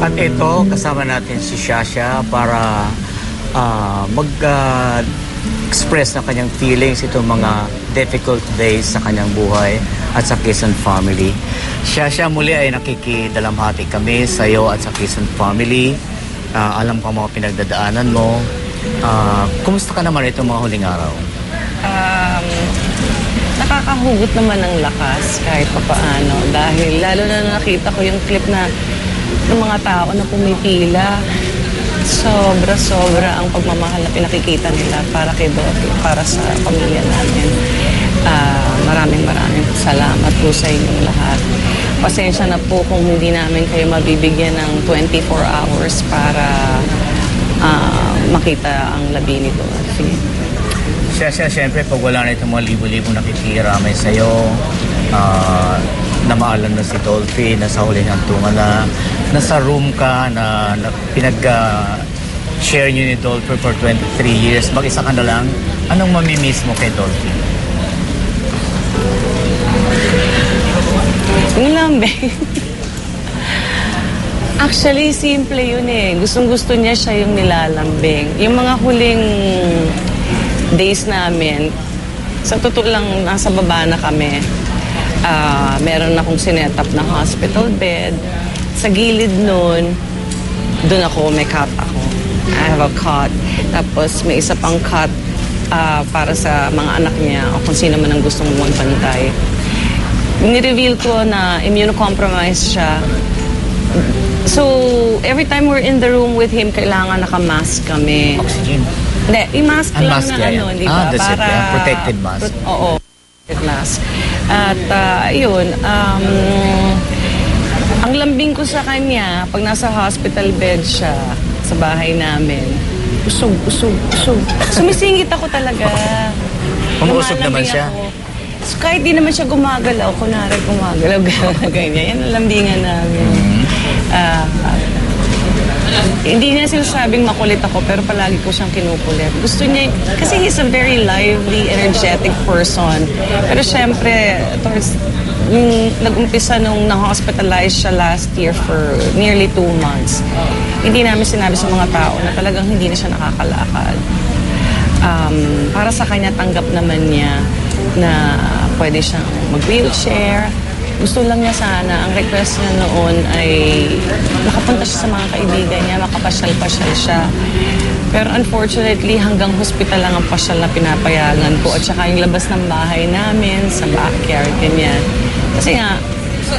At ito, kasama natin si Shasha para ah, mag-express ng kanyang feelings itong mga difficult days sa kanyang buhay at sa Quezon family. Shasha, muli ay nakikidalamhati kami sa iyo at sa Quezon family. Ah, alam ko mga pinagdadaanan mo. Ah, kumusta ka naman itong mga huling araw? um, nakakahugot naman ng lakas kahit papaano. Dahil lalo na nakita ko yung clip na ng mga tao na pumipila. Sobra-sobra ang pagmamahal na pinakikita nila para kay Dory, para sa pamilya namin. Ah, maraming maraming salamat po sa inyong lahat. Pasensya na po kung hindi namin kayo mabibigyan ng 24 hours para ah, makita ang labi ni Dorothy. Shasha, syempre pag wala na itong mga libo-libo nakikiramay sa'yo, ah, na maalam na si Dolphy, nasa huling hantungan na, nasa room ka, na, na pinag ah, share niyo ni Dolphy for 23 years, mag-isa ka na lang, anong mamimiss mo kay Dolphy? Yung lambing. Actually, simple yun eh. Gustong-gusto niya siya yung nilalambing. Yung mga huling days namin, sa totoo lang, nasa baba na kami. Ah, meron akong sinetap na hospital bed. Sa gilid nun, doon ako, may cot ako. I have a cot. Tapos may isa pang cot ah, para sa mga anak niya o kung sino man ang gustong magbantay. Nireveal ko na immunocompromised siya. So, every time we're in the room with him, kailangan naka-mask kami. Oxygen. Hindi, i-mask Ah, lang na yan. ano, di Ah, ba? that's it, yeah. Protected mask. Pro- oo, mask. At ah, ayun, um, ang lambing ko sa kanya, pag nasa hospital bed siya, sa bahay namin, usog, usog, usog. Sumisingit ako talaga. Umuusog naman siya? ako. So, kahit di naman siya gumagalaw, kunwari gumagalaw, gano'n, ganyan. Yan ang lambingan namin. Hindi niya sinasabing makulit ako, pero palagi ko siyang kinukulit. Gusto niya, kasi he's a very lively, energetic person. Pero syempre, towards, yung nag-umpisa nung na-hospitalize siya last year for nearly two months, hindi namin sinabi sa mga tao na talagang hindi na siya nakakalakad. Um, para sa kanya, tanggap naman niya na pwede siyang mag-wheelchair, gusto lang niya sana, ang request niya noon ay makapunta siya sa mga kaibigan niya, makapasyal-pasyal siya. Pero unfortunately, hanggang hospital lang ang pasyal na pinapayagan ko at saka yung labas ng bahay namin, sa backyard, ganyan. Kasi nga,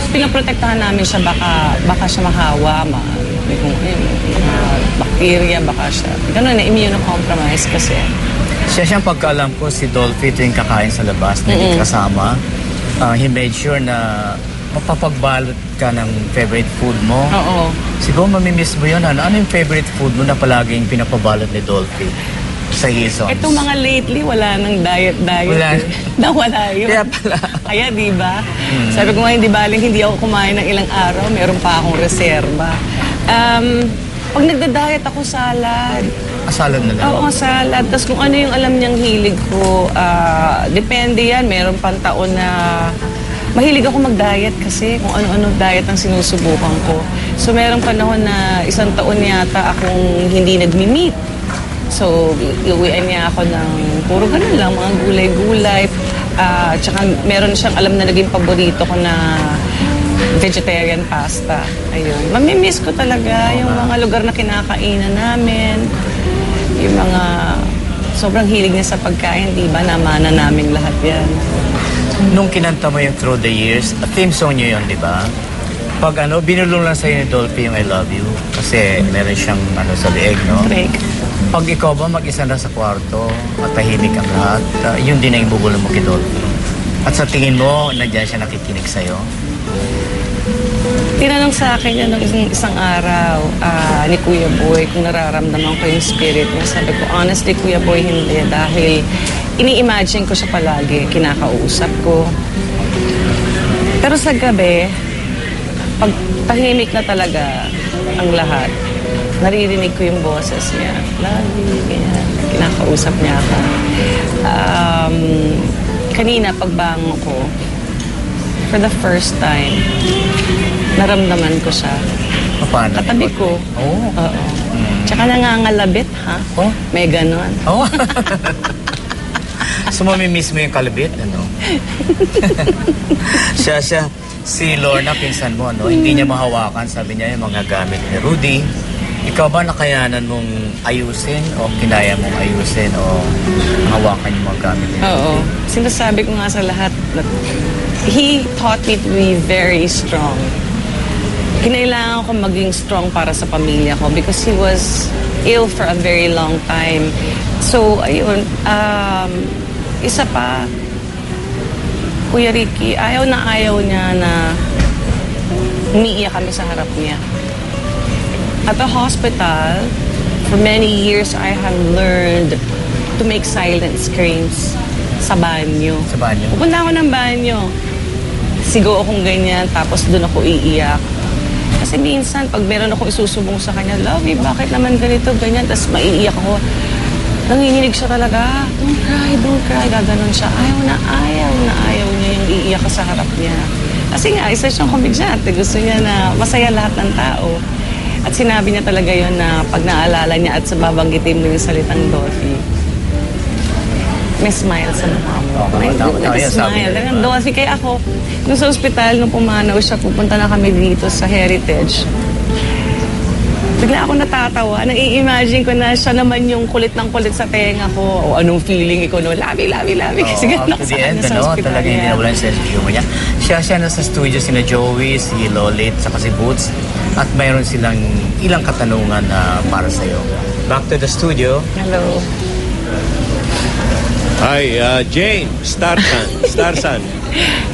pinaprotektahan namin siya, baka, baka siya mahawa, ma, may kung ano yun, mga bacteria, baka siya. Ganun na, immunocompromised kasi. Siya siyang pagkaalam ko si Dolphy tuwing kakain sa labas, na hindi kasama. Ah, he made sure na mapapagbalot ka ng favorite food mo. Oo. Siguro mamimiss mo yun. Ano, ano yung favorite food mo na palaging pinapabalot ni Dolphy sa Hizons? Itong mga lately, wala nang diet-diet. Wala. Nawala yun. Kaya pala. Kaya di ba? Sabi ko nga, hindi baling hindi ako kumain ng ilang araw, meron pa akong reserba. Um, pag nagda-diet ako, salad. Asalad na lang. Oo, salad. Tapos kung ano yung alam niyang hilig ko, ah, depende yan. Meron pang taon na mahilig ako mag-diet kasi kung ano-ano diet ang sinusubukan ko. So meron panahon na isang taon yata akong hindi nagmi-meat. So, iuwian niya ako ng puro ganun lang, mga gulay-gulay. Ah, tsaka meron siyang alam na naging paborito ko na vegetarian pasta. Ayun. Mamimiss ko talaga yung mga lugar na kinakainan namin. Yung mga sobrang hilig niya sa pagkain, di ba? Namana namin lahat yan. Nung kinanta mo yung Through the Years, a theme song niyo yun, di ba? Pag ano, binulong lang sa'yo ni Dolphy yung I Love You. Kasi meron siyang ano sa leeg, no? Break. Pag ikaw ba mag-isa na sa kwarto at tahimik ang lahat, ah, yun din ang ibubulong mo kay Dolphy. At sa tingin mo, nandiyan siya nakikinig sa'yo. Tinanong sa akin yan isang, isang araw ah, ni Kuya Boy kung nararamdaman ko yung spirit niya. Sabi ko, honestly, Kuya Boy, hindi. Dahil ini-imagine ko siya palagi, kinakausap ko. Pero sa gabi, pag tahimik na talaga ang lahat, naririnig ko yung boses niya. Lagi, ganyan. Kinakausap niya ako. Um, kanina, pagbango ko, for the first time, naramdaman ko siya. Paano? Katabi ko. Oo. Oo. Tsaka nangangalabit, ha? Oh. May ganon. Oo. so, mamimiss mo yung kalabit, ano? siya, siya, si Lorna, pinsan mo, ano? Hindi niya mahawakan, sabi niya, yung mga gamit ni Rudy. Ikaw ba nakayanan mong ayusin o kinaya mong ayusin o hawakan yung mga gamit ni Rudy? Oo. Sinasabi ko nga sa lahat, that he taught me to be very strong. Kinailangan ko maging strong para sa pamilya ko because he was ill for a very long time. So, ayun, um, isa pa, Kuya Ricky, ayaw na ayaw niya na umiiyak kami sa harap niya. At the hospital, for many years, I have learned to make silent screams sa banyo. Sa banyo? Pupunta ako ng banyo. Sigo akong ganyan, tapos doon ako iiyak. Kasi minsan, pag meron ako isusubong sa kanya, Lovey, bakit naman ganito, ganyan, tapos maiiyak ako. Nanginginig siya talaga. Don't cry, don't cry. Gaganon siya. Ayaw na ayaw na ayaw niya yung iiyak sa harap niya. Kasi nga, isa siyang komedyante. Gusto niya na masaya lahat ng tao. At sinabi niya talaga yon na pag naalala niya at sa babanggitin mo yung salitang Dorothy, may smile sa mukha mo. Oo, May, tama, tama. may Yan, sabi smile. niya. Talagang kaya ako, nung sa ospital, nung pumanaw siya, pupunta na kami dito sa Heritage. Bigla ako natatawa. Nai-imagine ko na siya naman yung kulit ng kulit sa tenga ko. O anong feeling ko no? Labi, labi, labi. Kasi Oo, ganun up to sa the end, kanya sa ano, ospital. talaga hindi Yeah. nawala yung sense of humor niya. Siya siya nasa studio, sina Joey, si Lolit, saka si Boots. At mayroon silang ilang katanungan na para sa'yo. Back to the studio. Hello. Hi, uh, Jane, Starsan, Starsan.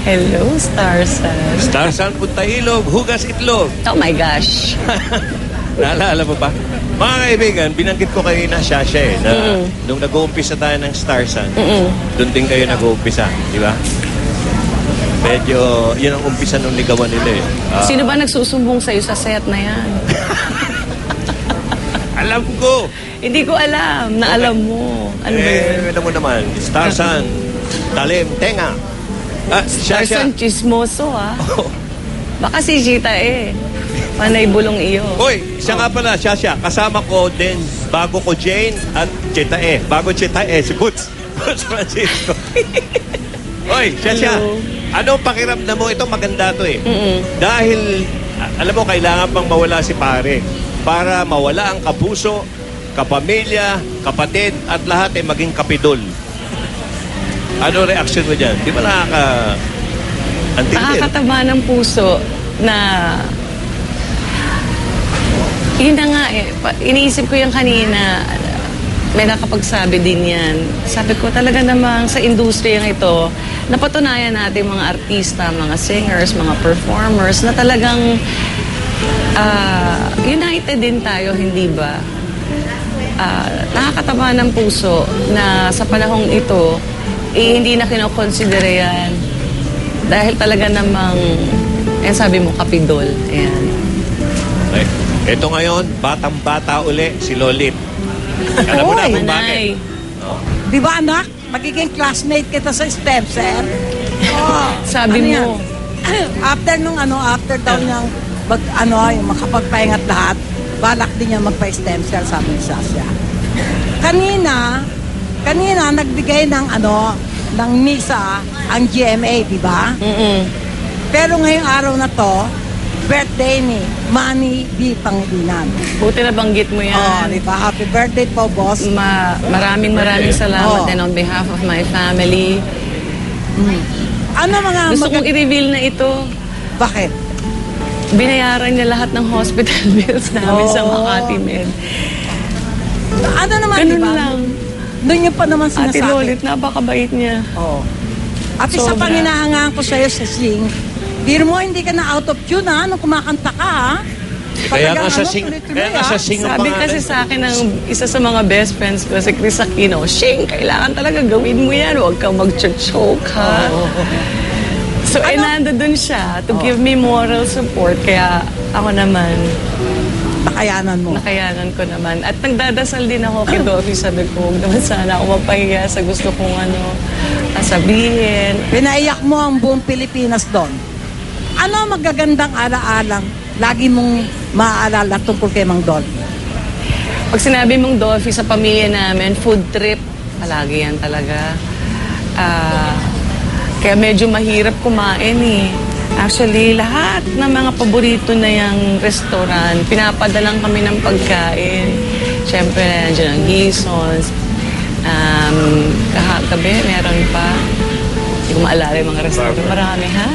Hello, Starsan. Starsan, punta ilog, hugas itlog. Oh my gosh. Naalala mo ba? Mga kaibigan, binanggit ko kayo na siya siya eh, na nung nag-uumpisa tayo ng Starsan, doon din kayo nag-uumpisa, di ba? Medyo, yun ang umpisa ng ligawan nila eh. Ah, Sino ba nagsusumbong sa'yo sa set na yan? alam ko! Hindi ko alam na alam mo. Ano ba yun? eh, alam mo naman, Starsan, talim, tenga. Ah, siya siya. Starsan chismoso ah. Baka si Chita eh. Panay bulong iyo. Hoy, siya nga pala, siya siya. Kasama ko din, bago ko Jane at Chita E. Bago Chita E, si Boots. Boots Francisco. Hoy, siya siya. Hello. Ano pakiramdam mo? Ito maganda to eh. Dahil, a- alam mo, kailangan pang mawala si pare para mawala ang kapuso, kapamilya, kapatid, at lahat ay maging kapidol. Ano reaction mo dyan? Di ba nakaka... Antindi. Nakakataba ng puso na yun na nga eh. Iniisip ko yung kanina, may nakapagsabi din yan. Sabi ko talaga namang sa industriyang ito, napatunayan natin mga artista, mga singers, mga performers na talagang ah, united din tayo, hindi ba? Ah, nakakataba ng puso na sa panahong ito, eh, hindi na kinokonsidera yan. Dahil talaga namang, eh sabi mo, kapidol. Ayan. Okay. Ito ngayon, batang-bata uli, si Lolit. Alam mo na kung Manay. bakit. Di ba anak? Magiging classmate kita sa Spencer. Oh, Sabi mo. yan? after nung ano, after daw niyang mag, ano, yung makapagpahingat lahat, balak din niya magpa-stem cell, sabi ni Sasha. Kanina, kanina nagbigay ng ano, ng misa ang GMA, di ba? Mm-mm. Pero ngayong araw na to, birthday ni Manny B. Pangilinan. Buti na banggit mo Oh, yan. di ba? Happy birthday po, boss. Ma- maraming maraming salamat Oo. and on behalf of my family. Ano mga Gusto mag- kong i-reveal na ito. Bakit? Binayaran niya lahat ng hospital bills namin sa. Makati Med. Ano naman, Ganun di ba? lang. Doon niyo pa naman Ate sinasabi. Lolit, napakabait niya. Oo. At isa Sobra. pang hinahangaan ko sa'yo sa sing, Biro mo, hindi ka na out of tune ha, nung kumakanta ka ha. Kaya Talagang nga sa ano, sing, kaya nga sa sing ang Sabi pangalan. kasi sa akin ng isa sa mga best friends ko, si Chris Aquino, Shing, kailangan talaga gawin mo yan. Huwag kang mag-choke, ha? So, eh, Ano? nando dun siya to give me moral support. Kaya ako naman, Nakayanan mo. nakayanan ko naman. At nagdadasal din ako kay Dolphy. Sabi ko, huwag naman sana ako mapahiya sa gusto kong ano, sabihin. Pinaiyak mo ang buong Pilipinas doon. Ano ang magagandang alaalang lagi mong maaalala tungkol kay Mang Dolphy? Pag sinabi mong Dolphy sa pamilya namin, food trip, palagi yan talaga. Ah, kaya medyo mahirap kumain eh. Actually, lahat ng mga paborito na yung restaurant, pinapadalang kami ng pagkain. Siyempre, nandiyan ang Gisons. Um, kahagabi, meron pa. Hindi ko maalala yung mga restaurant. Marami, ha?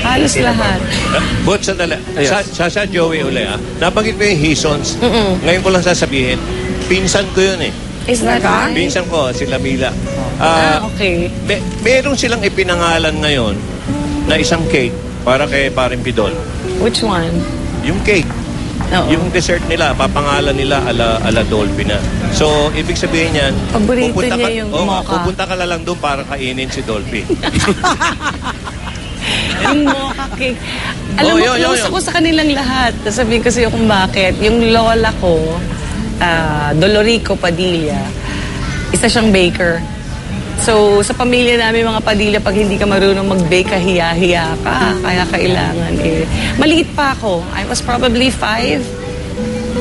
Halos lahat. But sandali. Sa, sa, sa Joey uli ah. Nabanggit mo yung Hisons. Ngayon ko lang sasabihin, pinsan ko yun eh. Is that right? Pinsan ko, sila Mila. Ah, Ah, okay. me, meron silang ipinangalan ngayon na isang cake para kay Parin Pidol. Which one? Yung cake. Oo. Yung dessert nila, papangalan nila ala, ala Dolphy na. So, ibig sabihin yan, Paborito pupunta niya ka, yung nga, mocha. pupunta ka na lang doon para kainin si Dolphy. yung mocha cake. Alam Oh, mo, yun, yun, close yun. ako sa kanilang lahat. Sabihin ko sa'yo kung bakit. Yung lola ko, ah, Dolorico Padilla, isa siyang baker. So, sa pamilya namin mga Padilla, pag hindi ka marunong mag-bake, kahiya-hiya ka. Kaya kailangan eh. Maliit pa ako. I was probably five.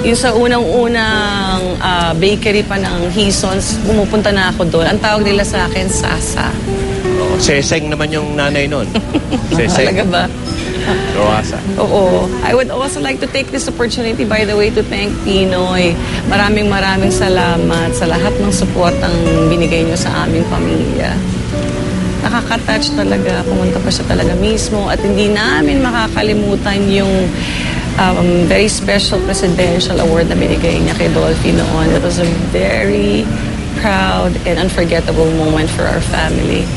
Yung sa unang-unang ah, bakery pa ng Hisons, pumupunta na ako doon. Ang tawag nila sa akin, Sasa. Oo, Seseng naman yung nanay nun. Seseng. Talaga ba? Roasa. Oo. I would also like to take this opportunity, by the way, to thank Pinoy. Maraming maraming salamat sa lahat ng support ang binigay niyo sa aming pamilya. Nakaka-touch talaga. Pumunta pa siya talaga mismo at hindi namin makakalimutan yung um, very special presidential award na binigay niya kay Dolphy noon. It was a very proud and unforgettable moment for our family.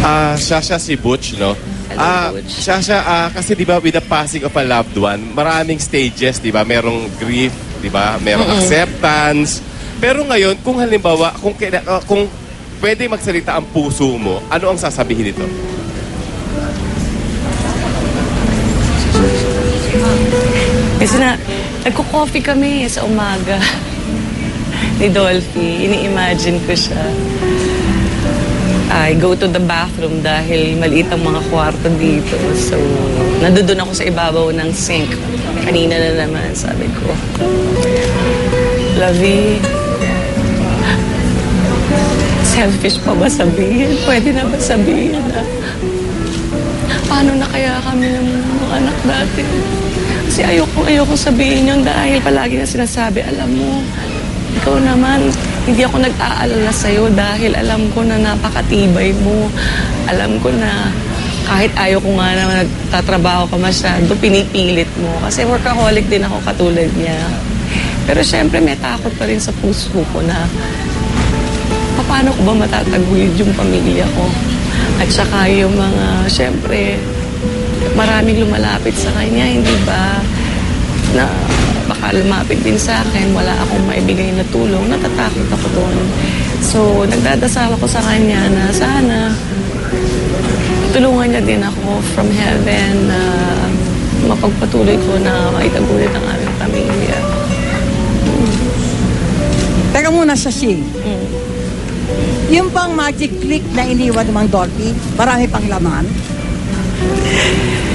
Ah, siya siya si Butch, no? Ah, siya ah, kasi 'di ba with the passing of a loved one, maraming stages, 'di ba? Merong grief, 'di ba? Merong acceptance. Pero ngayon, kung halimbawa, kung kaila- ah, kung pwede magsalita ang puso mo, ano ang sasabihin nito? Kasi na, nagko-coffee kami sa umaga ni Dolphy. Ini-imagine ko siya. I go to the bathroom dahil maliit ang mga kwarto dito. So, nandoon ako sa ibabaw ng sink. Kanina na naman, sabi ko, Lavi, selfish pa ba sabihin? Pwede na ba sabihin na paano na kaya kami ng mga anak natin? Kasi ayoko, ayoko sabihin yun dahil palagi na sinasabi, alam mo, ikaw naman, hindi ako nag-aalala sa'yo dahil alam ko na napakatibay mo. Alam ko na kahit ayaw ko nga na nagtatrabaho ka masyado, pinipilit mo. Kasi workaholic din ako katulad niya. Pero syempre may takot pa rin sa puso ko na paano ko ba matataguyod yung pamilya ko? At saka yung mga, syempre, maraming lumalapit sa kanya, hindi ba? Na baka lumapit din sa akin, wala akong maibigay na tulong, natatakot ako doon. So, nagdadasal ako sa kanya na sana tulungan niya din ako from heaven na mapagpatuloy ko na maitaguyod ang aming pamilya. Teka muna sa Shing. Yung bang magic click na iniwan ng Dolphy, marami pang laman.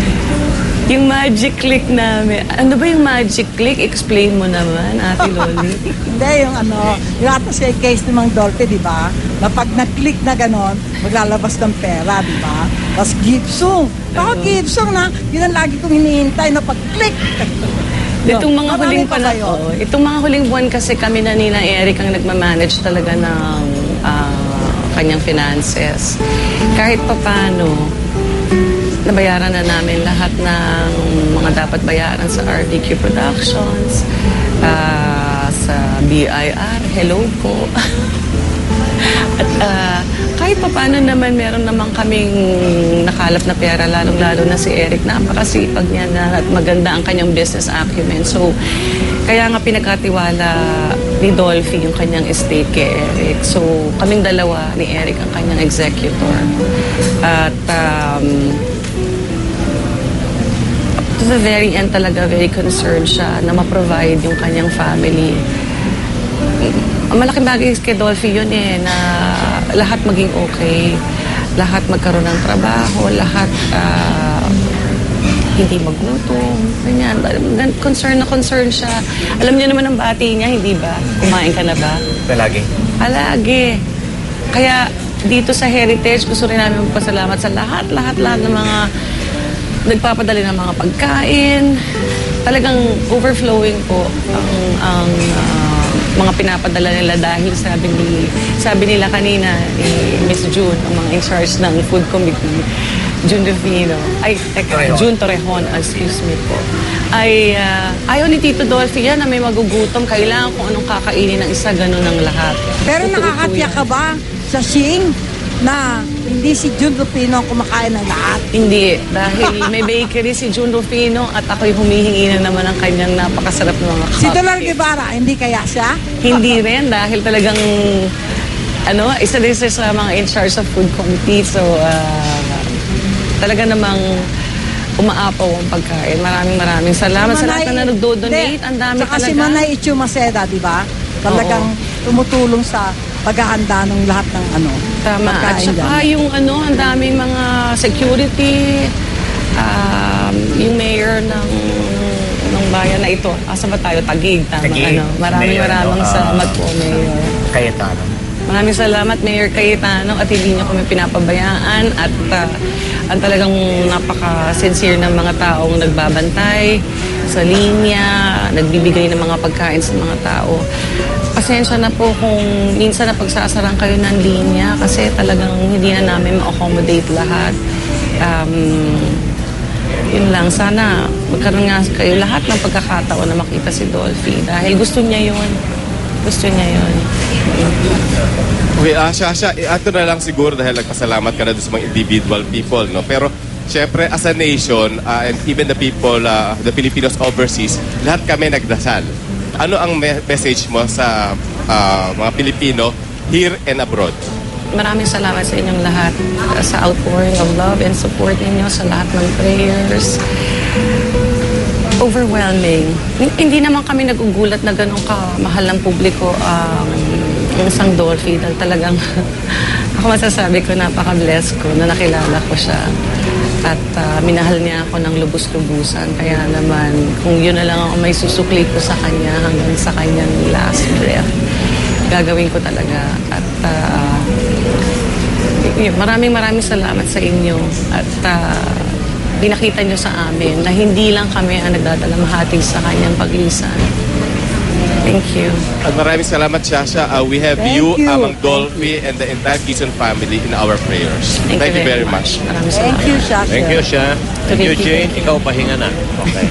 Yung magic click namin. Ano ba yung magic click? Explain mo naman, Ate Loli. Hindi, yung ano, yung atas kay case ni Mang Dolphy, di ba? Na pag na-click na ganon, maglalabas ng pera, di ba? Tapos gipsong. Ako gipsong na, yun ang lagi kong hinihintay na pag-click. itong mga Marami huling pa pa kayo? oo, itong mga huling buwan kasi kami na ni na Eric ang nagmamanage talaga ng ah, kanyang finances. Kahit papano, nabayaran na namin lahat ng mga dapat bayaran sa RDQ Productions, ah, sa BIR, hello po. At ah, kahit pa paano naman meron naman kaming nakalap na pera, lalong-lalo na si Eric. Napakasipag niya na at maganda ang kanyang business acumen. So, kaya nga pinagkatiwala ni Dolphy yung kanyang estate kay Eric. So, kaming dalawa ni Eric ang kanyang executor. At um, to the very end talaga, very concerned siya na ma-provide yung kanyang family. Ang malaking bagay kay Dolphy yun eh, na lahat maging okay. Lahat magkaroon ng trabaho, lahat ah, hindi magutom. Ganyan. Gan- Concern na concern siya. Alam niyo naman ang bati niya, hindi ba? Kumain ka na ba? Palagi. Palagi. Kaya dito sa Heritage, gusto rin namin magpasalamat sa lahat, lahat, lahat ng mga nagpapadali ng mga pagkain. Talagang overflowing po ang, ang ah, mga pinapadala nila dahil sabi ni sabi nila kanina ni Miss June, ang mga in charge ng food committee, June Rufino, ay, teka, Torrejon. June Torrejon, excuse me po, ay ah, ayaw ni Tito Dolphy yan na may magugutom, kailangan kung anong kakainin ng isa, ganun ang lahat. Pero Totoo po nakakatiyak yan. ka ba sa Shing na hindi si Jun Lupino ang kumakain ng lahat? Hindi, dahil may bakery si June Rufino at ako'y humihingi na naman ng kanyang napakasarap na mga Si Dolar cupcakes. Guevara, hindi kaya siya? Hindi rin dahil talagang ano, isa din siya sa mga in charge of food committee. So, ah, talaga namang umaapaw ang pagkain. Maraming maraming salamat sa lahat na nagdo-donate. Ang dami Saka talaga. si Manay Ichu Maceda, di ba? Talagang tumutulong sa paghahanda ng lahat ng ano, Tama. At saka yung ano, ang daming mga security, um, yung mayor ng ng bayan na ito. Asa ba tayo? Tagig. Tama. Taguig. Ano. Maraming Mayor, maraming no? Ah. salamat po, Mayor. Cayetano. Maraming salamat, Mayor Cayetano, at hindi niyo kami pinapabayaan at ah, ang talagang napaka-sincere ng mga taong nagbabantay sa linya, nagbibigay ng mga pagkain sa mga tao. Pasensya na po kung minsan na pagsasaran kayo ng linya kasi talagang hindi na namin ma-accommodate lahat. Um, yun lang, sana magkaroon nga kayo lahat ng pagkakataon na makita si Dolphy dahil gusto niya yun. Gusto niya yun. Okay, ah, Shasha, eh, ato na lang siguro dahil nagpasalamat ka na sa mga individual people, no? Pero, syempre, as a nation, ah, and even the people, ah, the Filipinos overseas, lahat kami nagdasal. Ano ang me- message mo sa ah, mga Pilipino here and abroad? Maraming salamat sa inyong lahat uh, sa outpouring of love and support ninyo sa lahat ng prayers. Overwhelming. Hin- Hindi naman kami nagugulat na ganun kamahal ng publiko ang yung isang Dolphy dahil talagang ako masasabi ko napaka-bless ko na nakilala ko siya at ah, minahal niya ako ng lubos-lubusan. Kaya naman, kung yun na lang ako may susukli ko sa kanya hanggang sa kanyang last breath, gagawin ko talaga. At ah, yun, maraming maraming salamat sa inyo at ah, pinakita nyo sa amin na hindi lang kami ang nagdadalamhatig sa kanyang paglisan. Thank you. At maraming salamat, Shasha. Ah, we have Thank you, you. Amang Dolphy, and the entire Quezon family in our prayers. Thank, you very much. Maraming Thank salamat. you, Shasha. Thank you, Sha. Thank you, Thank you. Jane. Ikaw, pahinga na. Okay.